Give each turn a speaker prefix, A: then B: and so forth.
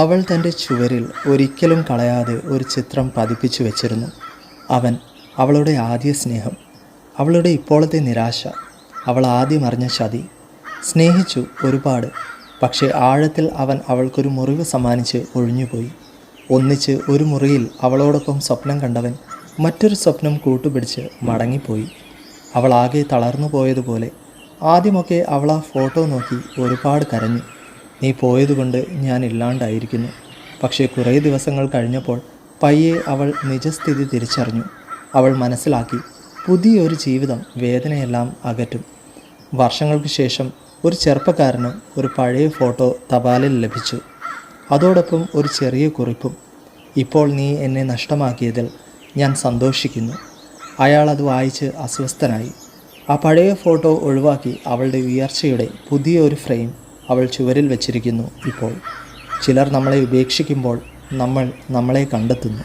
A: അവൾ തന്റെ ചുവരിൽ ഒരിക്കലും കളയാതെ ഒരു ചിത്രം പതിപ്പിച്ചു വെച്ചിരുന്നു. അവൻ അവളുടെ ആദ്യ സ്നേഹം അവളുടെ ഇപ്പോഴത്തെ നിരാശ അവൾ ആദ്യം അറിഞ്ഞ ചതി. സ്നേഹിച്ചു ഒരുപാട് പക്ഷേ ആഴത്തിൽ അവൻ അവൾക്കൊരു മുറിവ് സമ്മാനിച്ച് ഒഴിഞ്ഞുപോയി. ഒന്നിച്ച് ഒരു മുറിയിൽ അവളോടൊപ്പം സ്വപ്നം കണ്ടവൻ മറ്റൊരു സ്വപ്നം കൂട്ടുപിടിച്ച് മടങ്ങിപ്പോയി. അവൾ ആകെ തളർന്നു പോയതുപോലെ ആദ്യമൊക്കെ അവൾ ആ ഫോട്ടോ നോക്കി ഒരുപാട് കരഞ്ഞു. നീ പോയതുകൊണ്ട് ഞാൻ ഇല്ലാണ്ടായിരിക്കുന്നു. പക്ഷേ കുറേ ദിവസങ്ങൾ കഴിഞ്ഞപ്പോൾ പയ്യെ അവൾ നിജസ്ഥിതി തിരിച്ചറിഞ്ഞു. അവൾ മനസ്സിലാക്കി പുതിയൊരു ജീവിതം വേദനയെല്ലാം അകറ്റും. വർഷങ്ങൾക്ക് ശേഷം ഒരു ചെറുപ്പക്കാരന് ഒരു പഴയ ഫോട്ടോ തപാലിൽ ലഭിച്ചു. അതോടൊപ്പം ഒരു ചെറിയ കുറിപ്പും. ഇപ്പോൾ നീ എന്നെ നഷ്ടമാക്കിയതിൽ ഞാൻ സന്തോഷിക്കുന്നു. അയാൾ അത് വായിച്ച് അസ്വസ്ഥനായി. ആ പഴയ ഫോട്ടോ ഒഴിവാക്കി അവളുടെ ഉയർച്ചയുടെ പുതിയൊരു ഫ്രെയിം അവൾ ചുവരിൽ വച്ചിരിക്കുന്നു ഇപ്പോൾ. ചിലർ നമ്മളെ ഉപേക്ഷിക്കുമ്പോൾ നമ്മൾ നമ്മളെ കണ്ടെത്തുന്നു.